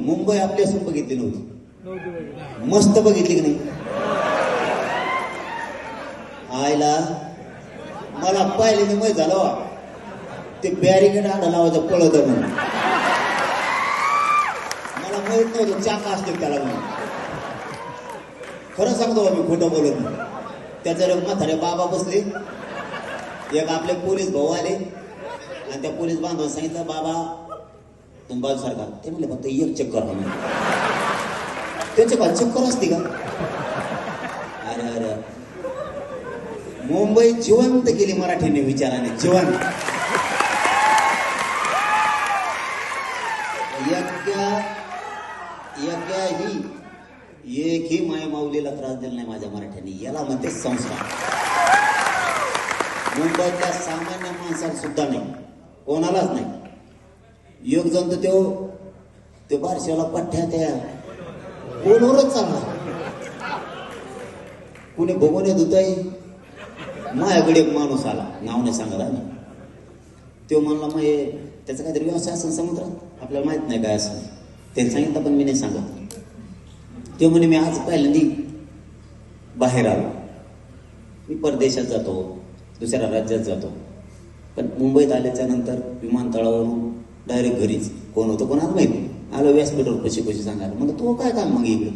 मुंबई आपली असून बघितली नव्हती. मस्त बघितली की नाही? आयला मला पाहिले माहीत झालं वा. ते बॅरिकेड आडा लावायचं पळत म्हणून. मला माहीत नव्हतं चाका असते त्याला म्हणून. खरं सांगतो मी खोटं बोलत नाही. त्याच्यावर एक म्हातारे बाबा बसले. एक आपले पोलीस भाऊ आले. आणि त्या पोलीस बांधवाला सांगितलं बाबा तुंबाल सारखा. ते म्हणले फक्त एक चक्कर हा म्हणे. त्याच्या का चक्कर असते का? अरे अरे. मुंबई जिवंत केली मराठीने विचाराने जिवंत. यज्ञ यज्ञ ही एकही माय माऊलीला त्रास दिला नाही माझ्या मराठ्याने. याला म्हणते संस्कार. मुंबईतल्या सामान्य माणसाला सुद्धा नाही. कोणालाच नाही. योग जण तर त्यो ते बारशाला पठ्ठ्या त्या फोनवरच चालला. कुणी बघून येत होताय माझ्याकडे एक माणूस आला नाव नाही सांगत आम्ही. तो म्हणला मग हे त्याचा काहीतरी व्यवसाय असेल समुद्रात? आपल्याला माहीत नाही काय असं त्याने सांगितलं पण मी नाही सांगत. तो म्हणे मी आज पहिल्यांदा बाहेर आलो. मी परदेशात जातो दुसऱ्या राज्यात जातो. पण मुंबईत आल्याच्यानंतर विमानतळावरून डायरेक्ट घरीच. कोण होतं कोणाला माहीत आलं आलो व्यासपीठावर कशी कशी सांगायला. म्हणलं तो काय काम मग इकडे?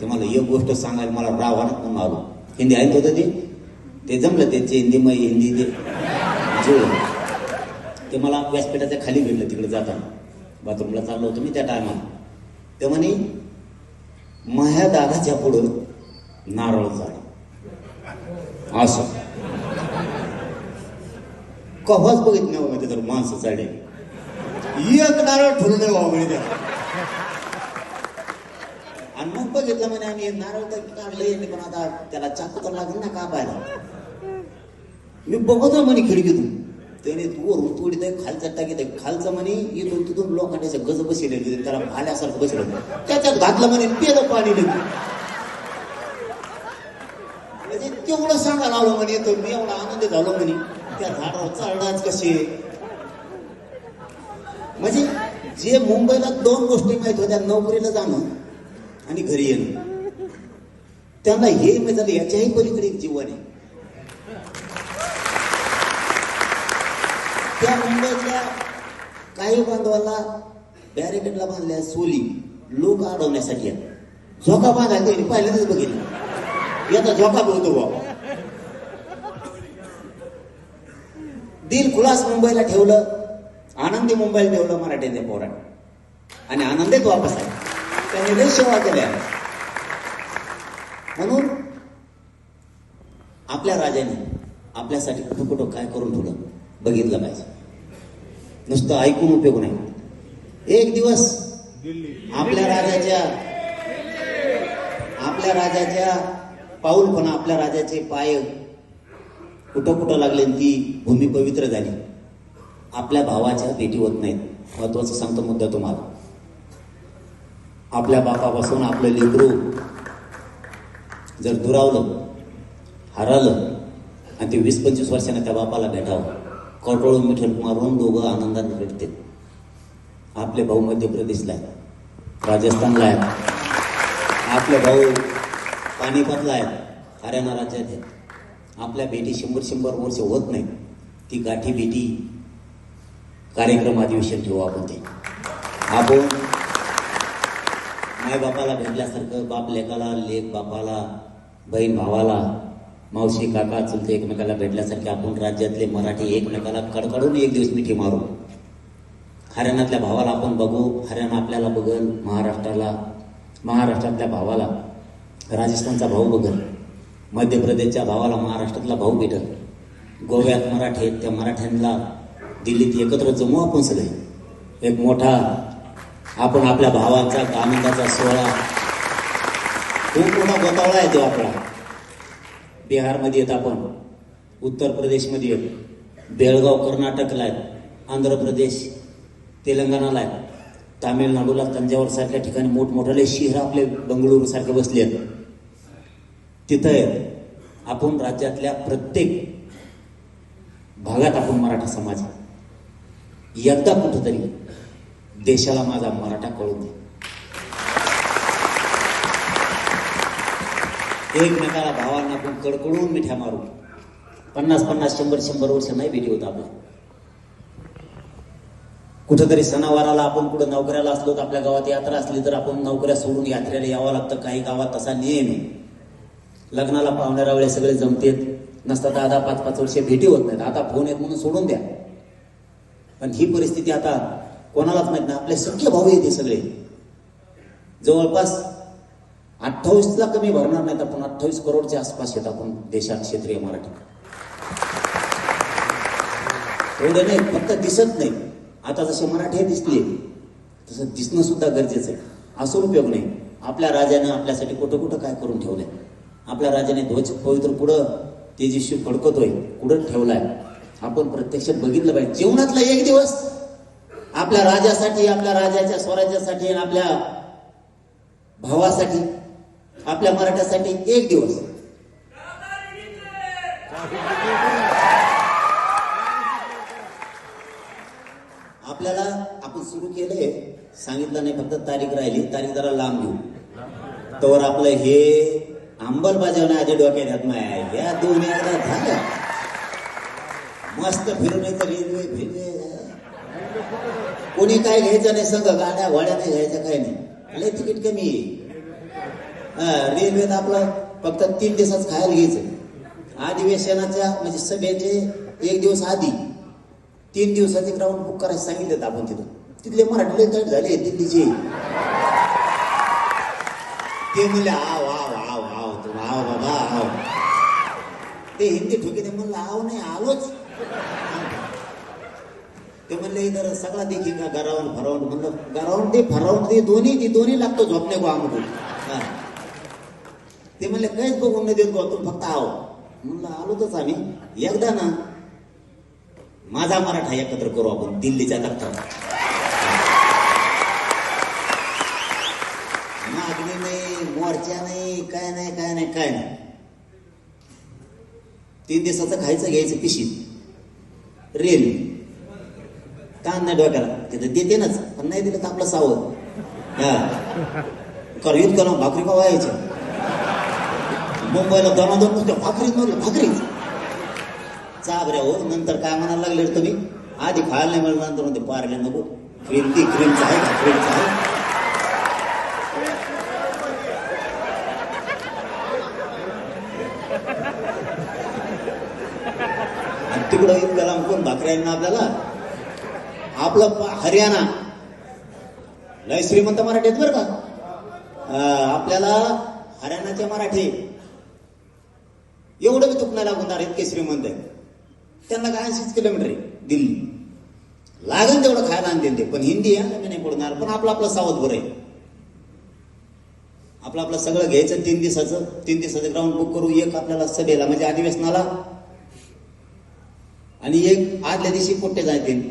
ते मला एक गोष्ट सांगायला मला रावानात म्हणून आलो. हिंदी ऐकत होतं ते? ते जमलं त्याचे हिंदी मग हिंदी ते. जुळलं ते मला व्यासपीठाच्या खाली भेटलं तिकडे जाताना. बाथरूमला चाललो होतो मी त्या टायमाला ते म्हणे माह्या दादाच्या पुढं नारळ झाड. असं. कव्हाच बघित नाही बाबा त्याच्यावर माणसं चाडे एक नारळ ठेवलं नाही बाबा म्हणे आणि मग बघितलं म्हणे आम्ही नारळ तर काढलं पण आता त्याला चाकू तर लागेल ना कापायला. मी बघतो म्हणे खिडकीतून. त्याने वरून तोडी ते खालचा टाकी ते खालचं म्हणे इथून तिथून लोखंडाच्या गज बसले त्याला भाल्यासारखं बसलं त्याच्यात घातलं म्हणे पेलं पाणी लगेच म्हणजे तेवढं सांगायला आलो म्हणे तर मी एवढा आनंद झालो म्हणे. त्या झाडावर चढणाच कसे म्हणजे जे मुंबईला दोन गोष्टी माहीत होत्या नोकरीला जाणं आणि घरी येणं. त्यांना हे माहीत झालं याच्याही पलीकडे एक जीवन आहे. त्या मुंबईतल्या काही बांधवाला बॅरिकेडला बांधल्या सोली लोक अडवण्यासाठी झोका बांधायला त्यांनी बघितलं. याचा झोका बोलतो बाबा दिल खुलास मुंबईला ठेवलं आनंदी मुंबईला ठेवलं मराठीने पोराट आणि आनंदीत वापस आहे त्यांनी लय सेवा केल्या म्हणून आपल्या राजाने आपल्यासाठी कुठं कुठं काय करून ठेवलं बघितलं पाहिजे नुसतं ऐकून उपयोग नाही एक दिवस आपल्या राजाच्या आपल्या राजाच्या पाऊल पण आपल्या राजाचे पाय कुठं कुठं लागले ती भूमी पवित्र झाली आपल्या भावाच्या भेटी होत नाहीत. महत्त्वाचा सांगतो मुद्दा तुम्हाला. आपल्या बापापासून आपलं लेकरू जर दुरावलं हरवलं आणि ते वीस पंचवीस वर्षाने त्या बापाला भेटावं कटोळून मिठल मारून दोघं आनंदाने भेटते आपले भाऊ मध्य प्रदेशला आहेत. राजस्थानला आहेत. आपले भाऊ पानिपतला आहेत. हरियाणा राज्यात आहेत. आपल्या भेटी शंभर शंभर वर्ष होत नाही ती गाठी भेटी कार्यक्रम अधिवेशन ठेवू आपण ते. आपण माय बापाला भेटल्यासारखं बाप लेकाला लेक बापाला बहीण भावाला मावशी काका चुलते एकमेकाला भेटल्यासारखे आपण राज्यातले मराठी एकमेकाला कडकडून एक दिवस मिठी मारू. हरियाणातल्या भावाला आपण बघू हरियाणा आपल्याला बघल महाराष्ट्राला महाराष्ट्रातल्या भावाला राजस्थानचा भाऊ बघल मध्य प्रदेशच्या भावाला महाराष्ट्रातला भाऊ भेटल. गोव्यात मराठी आहेत त्या मराठ्यांना दिल्लीत एकत्र जमू आपण सगळे. एक मोठा आपण आपल्या भावांचा आनंदाचा सोहळा. खूप मोठा गोतावळा आहे तो आपला. बिहारमध्ये येत आपण. उत्तर प्रदेशमध्ये येत. बेळगाव कर्नाटकला आहेत आंध्र प्रदेश तेलंगणाला आहेत तामिळनाडूला तंजावर सारख्या ठिकाणी मोठमोठाले शहर आपले बंगळुरू सारखे बसले आहेत. तिथं आहेत आपण राज्यातल्या प्रत्येक भागात आपण मराठा समाज यंदा कुठंतरी देशाला माझा मराठा कळून दे. एकमेकाला भावांना आपण कडकडून मिठ्या मारू. पन्नास पन्नास शंभर शंभर वर्ष नाही भेटी होत आपला कुठंतरी सणावाराला आपण कुठं नोकऱ्याला असलो तर आपल्या गावात यात्रा असली तर आपण नोकऱ्या सोडून यात्रेला यावं लागतं. काही गावात तसा नियम आहे. लग्नाला पाहुण्याऱ्या वेळेस सगळे जमतेत. नसता तर आता पाच पाच वर्ष भेटी होत नाहीत. आता फोन येत म्हणून सोडून द्या. पण ही परिस्थिती आता कोणालाच माहीत नाही. आपले सख्य भाऊ येते सगळे. जवळपास अठ्ठावीसला कमी भरणार नाहीत आपण. अठ्ठावीस करोडच्या आसपास येत आपण देशात क्षेत्रीय मराठी एवढं नाही फक्त दिसत नाही. आता जसे मराठी दिसले तसं दिसणं सुद्धा गरजेचं आहे. असं उपयोग नाही. आपल्या राजानं आपल्यासाठी कुठं कुठं काय करून ठेवलंय? आपल्या राजाने ध्वज पवित्र पुढं तेजस्वी फडकतोय कुठं ठेवलाय. आपण प्रत्यक्ष बघितलं पाहिजे. जीवनातला एक दिवस आपल्या राजासाठी आपल्या राजाच्या स्वराज्यासाठी आणि आपल्या भावासाठी आपल्या मराठ्यासाठी एक दिवस. आपल्याला आपण सुरू केलंय. सांगितलं नाही फक्त तारीख राहिली. तारीख जरा लांब घेऊ. तर आपलं हे अंमलबजावणी आधी डोक्यात येत या दोन्ही झाल्या. मस्त फिरून येतं रेल्वे फिरवे कोणी काय घ्यायचं नाही संघ गाड्या घोड्या नाही घ्यायचं काय नाही. लय तिकीट कमी आहे. हा, रेल्वेत आपलं फक्त तीन दिवसाच खायला घ्यायचं. अधिवेशनाच्या म्हणजे सभेचे एक दिवस आधी तीन दिवसाचे ग्राउंड बुक करायला सांगितलं आपण तिथं. तिथले मराठी लय तट झाले दिल्लीचे. ते म्हणले आव आव आव आव तू आव बाबा आव. ते हिंदी ठोके ते म्हणलं आव नाही आलोच. ते म्हणले इधर सगळा देखील का गरावून फरावून म्हणलं गरावून ते फरावून ते दोन्ही ते दोन्ही लागतो झोपणे गो आमको ते म्हणले काहीच बघून नाही देत गो तुम्ही फक्त आहो म्हणलं आलोतच आम्ही. एकदा ना माझा मराठा एकत्र करू आपण दिल्लीच्या तख्तावर मागणी नाही मोर्चा नाही काय नाही काय नाही काय नाही. तीन दिवसाचं खायचं घ्यायचं पिशीत. रेल ताण नाही डोक्याला. तिथं देते नाच पण नाही दिलं तर आपलं सावध. हा. युद्ध करा भाकरी का व्हायचं मुंबईला दमादम नुसतं भाकरीत नव्हतं भाकरीच चाबऱ्या हो. नंतर काय म्हणायला लागले रे तुम्ही? आधी खायला नाही मिळणार नंतर म्हणते पारले नको. क्रीम ती क्रीमचं आहे का? क्रीमचं आहे आणि तिकडं इतक्या लांब आपल्याला आपलं हरियाणा. लय श्रीमंत मराठी आहेत बरं का? आपल्याला हरियाणाचे मराठी एवढं बी तुक नाही लागणार इतके श्रीमंत आहे त्यांना काय ऐंशीच किलोमीटर आहे? दिल्ली. लागेल तेवढं खायला आणतील ते. पण हिंदी आहे मी नाही पडणार पण आपलं आपलं सावध बरं आहे. आपलं आपलं सगळं घ्यायचं तीन दिवसाचं तीन दिवसाचं ग्राउंड बुक करू एक आपल्याला सभेला म्हणजे अधिवेशनाला आणि एक आदल्या दिवशी पोट्टे जायतील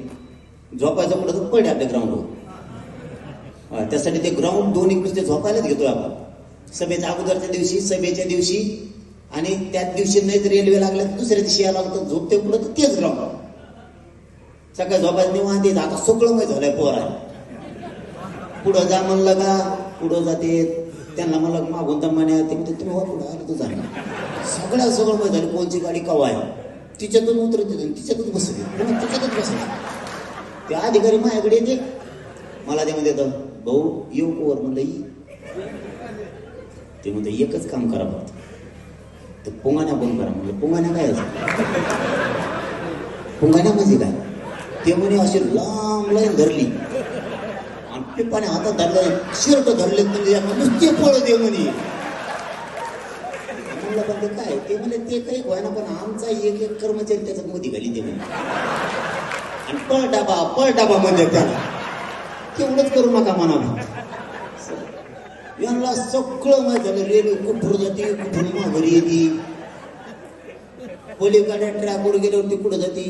झोपायचं म्हटलं तर पडे आपल्या ग्राउंडवर त्यासाठी ते ग्राउंड दोन्ही नुसते झोपायलाच घेतोय आपण. सभेच्या अगोदरच्या दिवशी सभेच्या दिवशी आणि त्याच दिवशी नाही रेल्वे लागल्या तर दुसऱ्या दिवशी यायला लागतं. झोपते कुठं तर तेच ग्राउंड सकाळी झोपायचं निवांत येत आता सगळं माहीत झालंय पोर. आहे पुढं जा म्हणलं का? पुढं जाते. त्यांना मला मागून दमाने ते म्हणते तुम्ही हो पुढं आलं तुझा. सगळ्या सगळं माहीत झालं. कोणची गाडी कवा आहे? तिच्यातून उतरते आणि तिच्यातच बसत पुन्हा म्हणजे तिच्यातच बसत ते अधिकारी माझ्याकडे येते. मला ते म्हणते भाऊ येऊ कोवर. म्हणलं ये ते म्हणते एकच काम करा फक्त. तर पोंगाण्या बंद करा. म्हणलं पोंगाण्या काय असं पोंगाण्या म्हणजे काय? ते म्हणे अशी लांब लाईन धरली. आणि पिपाने हातात धरले शर्ट धरले म्हणजे नुसते पळ दे म्हणे. म्हटलं पण ते काय? ते म्हणे ते काही व्हायना पण आमचा एक एक कर्मचारी त्याच्यात मध्ये घाली ते म्हणे आणि पळ डाबा पळ डाबा म्हणजे त्याला. तेवढंच करू नका म्हणा यांना सगळं माहीत झालं रेल्वे कुठून जाते कुठून माघारी येते. पलीकडे ट्रॅकवर गेल्यावर कुठं जाते?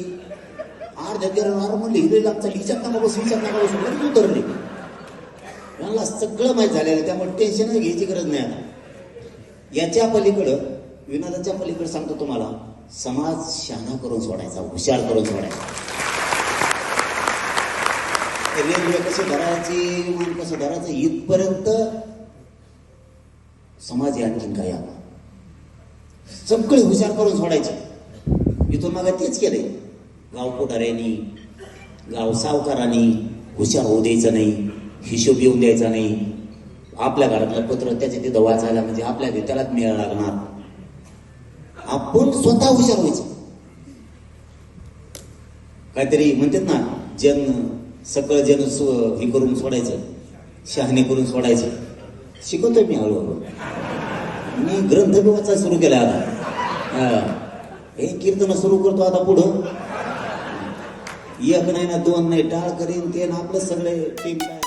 अर्ध्या गेल्यावर म्हणले हिरे लागतात हिच्यात नका बसू हिच्यात नका बसू. म्हणजे उतरले. यांना सगळं माहीत झालेलं त्यामुळे टेन्शनच घ्यायची गरज नाही आता. याच्या पलीकडं विनोदाच्या पलीकडे सांगतो तुम्हाला समाज शहाणा करून सोडायचा हुशार करून सोडायचा. रेल्वे कसं धरायची विमान कसं धरायचं इथपर्यंत समाज आहे आणखीन काय आला? सगळे हुशार करून सोडायचे. इथून मागे तेच केलंय गाव कोठाऱ्यांनी गाव सावकारांनी हुशार होऊ द्यायचं नाही हिशोब येऊन द्यायचा नाही. आपल्या घरातलं पत्र त्याच्या तिथं वाचायला म्हणजे आपल्या त्यालाच मिळायला लागणार. आपण स्वतः हुशार व्हायचं. काहीतरी म्हणतात ना जन सकळ जन हे करून सोडायचं शहाणे करून सोडायचं. शिकवतोय मी हळूहळू. मी ग्रंथ बी वाचायला सुरू केला आता. हे. कीर्तन सुरू करतो आता पुढं. एक नाही ना दोन नाही टाळ करीन ते ना आपलं सगळे टीम काय